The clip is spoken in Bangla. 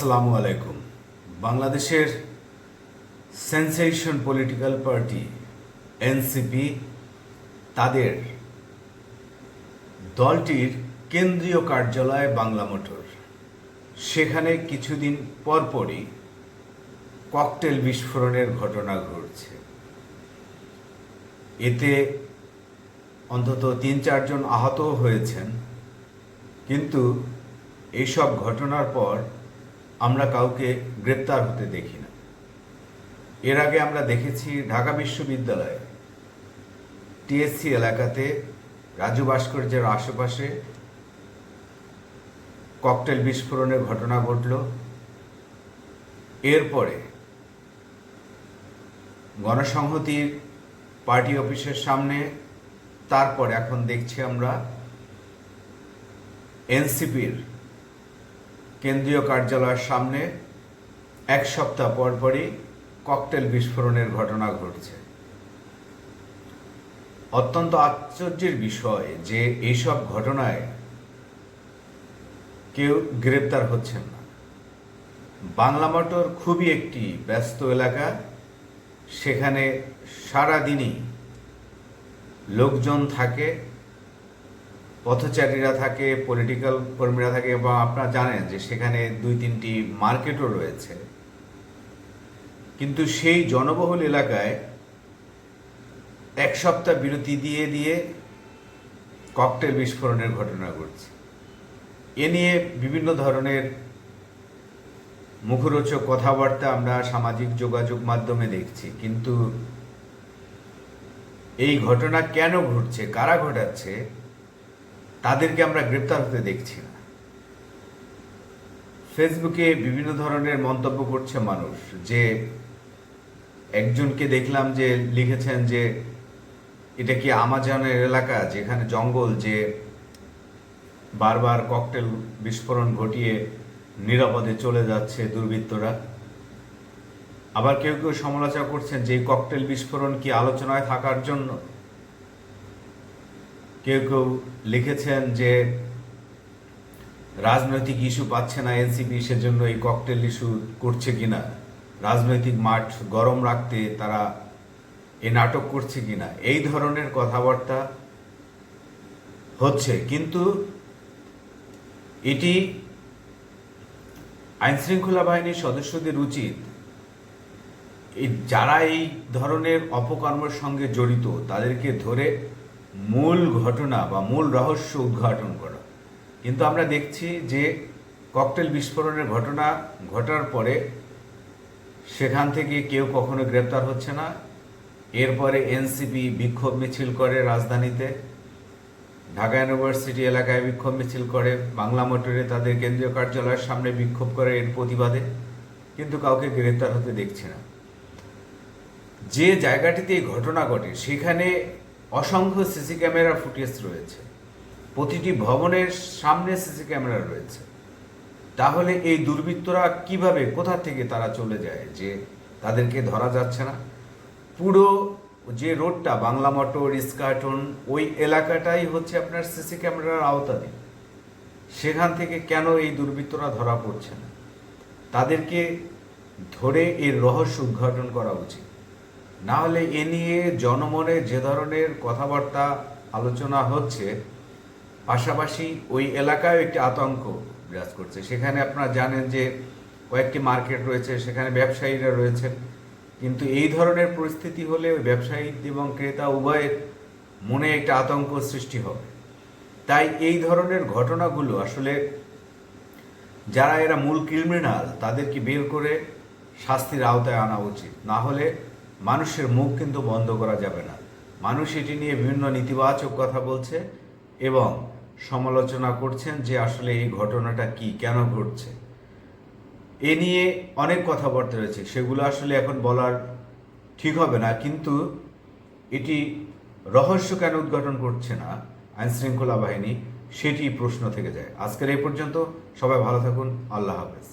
আসসালামু আলাইকুম। বাংলাদেশের সেন্সেশন পলিটিক্যাল পার্টি, এনসিপি, তাদের দলটির কেন্দ্রীয় কার্যালয় বাংলা মোটর। সেখানে কিছুদিন পরপরই ককটেল বিস্ফোরণের ঘটনা ঘটছে। এতে অন্তত তিন চারজন আহত হয়েছেন। কিন্তু এইসব ঘটনার পর আমরা কাউকে গ্রেপ্তার হতে দেখি না। এর আগে আমরা দেখেছি ঢাকা বিশ্ববিদ্যালয়ে টিএসসি এলাকাতে রাজু ভাস্কর্যের আশেপাশে ককটেল বিস্ফোরণের ঘটনা ঘটল। এরপরে গণসংহতির পার্টি অফিসের সামনে, তারপর এখন দেখছি আমরা এনসিপির কেন্দ্রীয় কার্যালয়ের সামনে এক সপ্তাহ পরপরই ককটেল বিস্ফোরণের ঘটনা ঘটছে। অত্যন্ত আশ্চর্যের বিষয় যে এইসব ঘটনায় কেউ গ্রেপ্তার হচ্ছেন না। বাংলা মোটর খুবই একটি ব্যস্ত এলাকা। সেখানে সারাদিনই লোকজন থাকে পথচারীরা থাকে পলিটিক্যাল কর্মীরা থাকে এবং আপনারা জানেন যে সেখানে দুই তিনটি মার্কেটও রয়েছে। কিন্তু সেই জনবহুল এলাকায় এক সপ্তাহ বিরতি দিয়ে দিয়ে ককটেল বিস্ফোরণের ঘটনা ঘটছে। এ নিয়ে বিভিন্ন ধরনের মুখরোচক কথাবার্তা আমরা সামাজিক যোগাযোগ মাধ্যমে দেখছি, কিন্তু এই ঘটনা কেন ঘটছে, কারা ঘটাচ্ছে তাদেরকে আমরা গ্রেপ্তার হতে দেখছি না। ফেসবুকে বিভিন্ন ধরনের মন্তব্য করছে মানুষ যে একজনকে দেখলাম যে লিখেছেন যে এটা কি আমাজনের এলাকা যেখানে জঙ্গল যে বারবার ককটেল বিস্ফোরণ ঘটিয়ে নিরাপদে চলে যাচ্ছে দুর্বৃত্তরা? আবার কেউ কেউ সমালোচনা করছেন যে ককটেল বিস্ফোরণ কি আলোচনায় থাকার জন্য কেউ কেউ লিখেছেন যে রাজনৈতিক ইস্যু পাচ্ছে না এনসিপি, সেজন্য এই ককটেল ইস্যু করছে কিনা? রাজনৈতিক মাঠ গরম রাখতে তারা এ নাটক করছে কিনা? এই ধরনের কথাবার্তা হচ্ছে। কিন্তু এটি আইনশৃঙ্খলা বাহিনীর সদস্যদের উচিত। যারা এই ধরনের অপকর্মের সঙ্গে জড়িত, তাদেরকে ধরে মূল ঘটনা বা মূল রহস্য উদ্ঘাটন করা। কিন্তু আমরা দেখছি যে ককটেল বিস্ফোরণের ঘটনা ঘটার পরে সেখান থেকে কেউ কখনো গ্রেপ্তার হচ্ছে না। এরপরে এনসিপি বিক্ষোভ মিছিল করে রাজধানীতে। ঢাকা ইউনিভার্সিটি এলাকায় বিক্ষোভ মিছিল করে। বাংলা মোটরে তাদের কেন্দ্রীয় কার্যালয়ের সামনে বিক্ষোভ করে এর প্রতিবাদে। কিন্তু কাউকে গ্রেপ্তার হতে দেখছে না। যে জায়গাটিতে এই ঘটনা ঘটে, সেখানে অসংখ্য সিসি ক্যামেরা ফুটেজ রয়েছে। প্রতিটি ভবনের সামনে সিসি ক্যামেরা রয়েছে। তাহলে এই দুর্বৃত্তরা কীভাবে, কোথা থেকে তারা চলে যায় যে তাদেরকে ধরা যাচ্ছে না? পুরো যে রোডটা, বাংলা মোটর ইস্কাটন ওই এলাকাটাই হচ্ছে আপনার সিসি ক্যামেরার আওতাধীন। সেখান থেকে কেন এই দুর্বৃত্তরা ধরা পড়ছে না? তাদেরকে ধরে এর রহস্য উদ্ঘাটন করা উচিত। না হলে এ নিয়ে জনমনে যে ধরনের কথাবার্তা আলোচনা হচ্ছে, পাশাপাশি ওই এলাকায় একটি আতঙ্ক বিরাজ করছে। সেখানে আপনারা জানেন যে কয়েকটি মার্কেট রয়েছে, সেখানে ব্যবসায়ীরা রয়েছেন। কিন্তু এই ধরনের পরিস্থিতি হলে ব্যবসায়ী এবং ক্রেতা উভয়ের মনে একটা আতঙ্ক সৃষ্টি হবে। তাই এই ধরনের ঘটনাগুলো আসলে যারা এরা মূল ক্রিমিনাল, তাদেরকে বের করে শাস্তির আওতায় আনা উচিত। না হলে মানুষের মুখ কিন্তু বন্ধ করা যাবে না। মানুষ এটি নিয়ে বিভিন্ন নেতিবাচক কথা বলছে এবং সমালোচনা করছেন যে আসলে এই ঘটনাটা কি, কেন ঘটছে। এ নিয়ে অনেক কথাবার্তা রয়েছে, সেগুলো আসলে এখন বলার ঠিক হবে না, কিন্তু এটি রহস্য কেন উদ্ঘাটন করছে না আইনশৃঙ্খলা বাহিনী, সেটি প্রশ্ন থেকে যায়। আজকের এই পর্যন্ত সবাই ভালো থাকুন, আল্লাহ হাফেজ।